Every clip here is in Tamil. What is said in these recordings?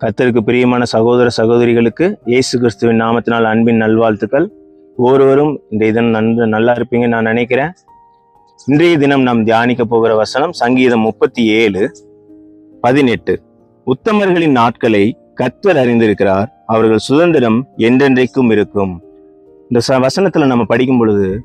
கர்த்தருக்கு பிரியமான சகோதர சகோதரிகளுக்கு இயேசு கிறிஸ்துவின் நாமத்தினால் அன்பின் நல்வாழ்த்துக்கள். ஒவ்வொருவரும் இந்த இதன் நன்று நல்லா இருப்பீங்கன்னு நான் நினைக்கிறேன். இன்றைய தினம் நாம் தியானிக்க போகிற வசனம் சங்கீதம் முப்பத்தி ஏழு பதினெட்டு. உத்தமர்களின் நாட்களை கர்த்தர் அறிந்திருக்கிறார். அவர்கள் சுதந்திரம் என்றென்றைக்கும் இருக்கும். இந்த ச- வசனத்துல நம்ம படிக்கும் பொழுது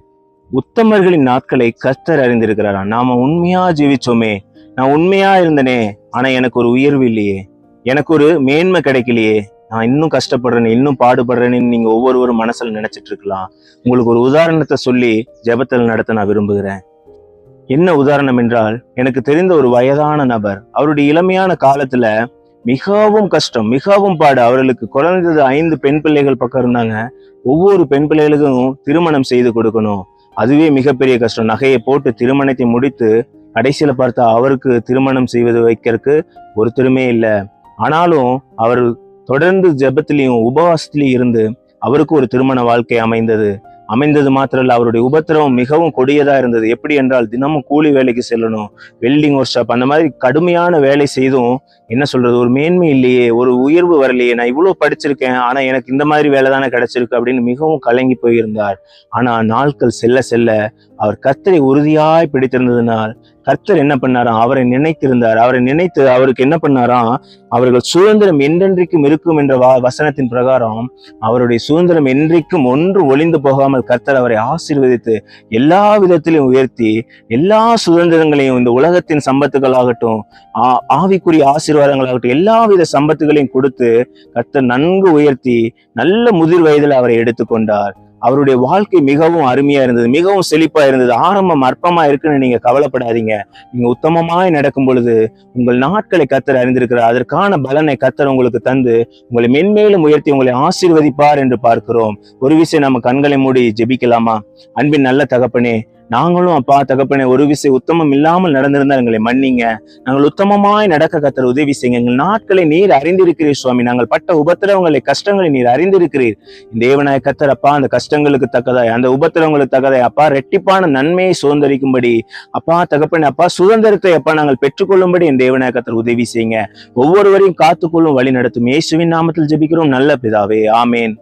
உத்தமர்களின் நாட்களை கர்த்தர் அறிந்திருக்கிறாரா? நாம உண்மையா ஜீவிச்சோமே. நான் உண்மையா இருந்தனே ஆனா எனக்கு ஒரு உயர்வு இல்லையே. எனக்கு ஒரு மேன்மை கிடைக்கலையே. நான் இன்னும் கஷ்டப்படுறேன் இன்னும் பாடுபடுறேன்னு நீங்க ஒவ்வொருவரும் மனசுல நினைச்சிட்டு இருக்கலாம். உங்களுக்கு ஒரு உதாரணத்தை சொல்லி ஜெபத்தில் நடத்த நான் விரும்புகிறேன். என்ன உதாரணம் என்றால் எனக்கு தெரிந்த ஒரு வயதான நபர் அவருடைய இளமையான காலத்துல மிகவும் கஷ்டம் மிகவும் பாடு. அவர்களுக்கு குறைந்தது ஐந்து பெண் பிள்ளைகள் பக்கம் இருந்தாங்க. ஒவ்வொரு பெண் பிள்ளைகளுக்கும் திருமணம் செய்து கொடுக்கணும். அதுவே மிகப்பெரிய கஷ்டம். நகையை போட்டு திருமணத்தை முடித்து கடைசியில பார்த்தா அவருக்கு திருமணம் செய்வது வைக்கிறதுக்கு ஒருத்தருமே இல்லை. ஆனாலும் அவர் தொடர்ந்து ஜெபத்திலையும் உபவாசத்திலையும் இருந்து அவருக்கு ஒரு திருமண வாழ்க்கை அமைந்தது. அமைந்தது மாத்திரல்ல அவருடைய உபத்திரவம் மிகவும் கொடியதா இருந்தது. எப்படி என்றால் தினமும் கூலி வேலைக்கு செல்லணும் வெல்டிங் ஒர்க் ஷாப் அந்த மாதிரி கடுமையான வேலை செய்தும் என்ன சொல்றது ஒரு மேன்மை இல்லையே ஒரு உயர்வு வரலையே நான் இவ்வளவு படிச்சிருக்கேன் ஆனா எனக்கு இந்த மாதிரி வேலை தானே கிடைச்சிருக்கு அப்படின்னு மிகவும் கலங்கி போயிருந்தார். ஆனா நாட்கள் செல்ல செல்ல அவர் கர்த்தரை உறுதியாய் பிடித்திருந்ததினால் கர்த்தர் என்ன பண்ணாராம் அவரை நினைத்திருந்தார். அவரை நினைத்து அவருக்கு என்ன பண்ணாராம் அவர்கள் சுதந்திரம் என்றென்றைக்கும் இருக்கும் என்ற வசனத்தின் பிரகாரம் அவருடைய சுதந்திரம் என்றைக்கும் ஒன்று ஒளிந்து போகாமல் கர்த்தர் அவரை ஆசீர்வதித்து எல்லா விதத்திலும் உயர்த்தி எல்லா சுதந்திரங்களையும் இந்த உலகத்தின் சம்பத்துகளாகட்டும் ஆ- ஆவிக்குரிய ஆசீர்வாதங்களாகட்டும் எல்லா வித சம்பத்துகளையும் கொடுத்து கர்த்தர் நன்கு உயர்த்தி நல்ல முதிர் வயதில் அவரை எடுத்துக்கொண்டார். அவருடைய வாழ்க்கை மிகவும் அருமையா இருந்தது மிகவும் செழிப்பா இருந்தது. ஆரம்பம் அற்பமா இருக்குன்னு நீங்க கவலைப்படாதீங்க. நீங்க உத்தமமாய் நடக்கும் பொழுது உங்கள் நாட்களை கத்தர் அறிந்திருக்கிறார். அதற்கான பலனை கத்தர் உங்களுக்கு தந்து உங்களை மென்மேலும் உயர்த்தி உங்களை ஆசீர்வதிப்பார் என்று பார்க்கிறோம். ஒரு விஷயம் நம்ம கண்களை மூடி ஜெபிக்கலாமா? அன்பின் நல்ல தகப்பனே நாங்களும் அப்பா தகப்பனே ஒரு விஷயம் உத்தமம் இல்லாமல் நடந்திருந்தால் எங்களை மன்னிங்க. நாங்கள் உத்தமமாய் நடக்க கத்தர் உதவி செய்யுங்க. எங்கள் நாட்களை நீர் அறிந்திருக்கிறீர் சுவாமி. நாங்கள் பட்ட உபத்திரவங்களை கஷ்டங்களை நீர் அறிந்திருக்கிறீர். இந்த கத்தர் அப்பா அந்த கஷ்டங்களுக்கு தக்கதாய் அந்த உபத்திரவங்களுக்கு தக்கதாய் அப்பா ரெட்டிப்பான நன்மையை சுதந்திரிக்கும்படி அப்பா தகப்பனே அப்பா சுதந்திரத்தை அப்பா நாங்கள் பெற்றுக்கொள்ளும்படி என் தேவநாய கத்தர் உதவி செய்யுங்க. ஒவ்வொருவரையும் காத்துக்கொள்ளும் வழி நடத்தும். இயேசுவின் நாமத்தில் ஜெபிக்கிறோம். நல்ல பிதாவே. ஆமேன்.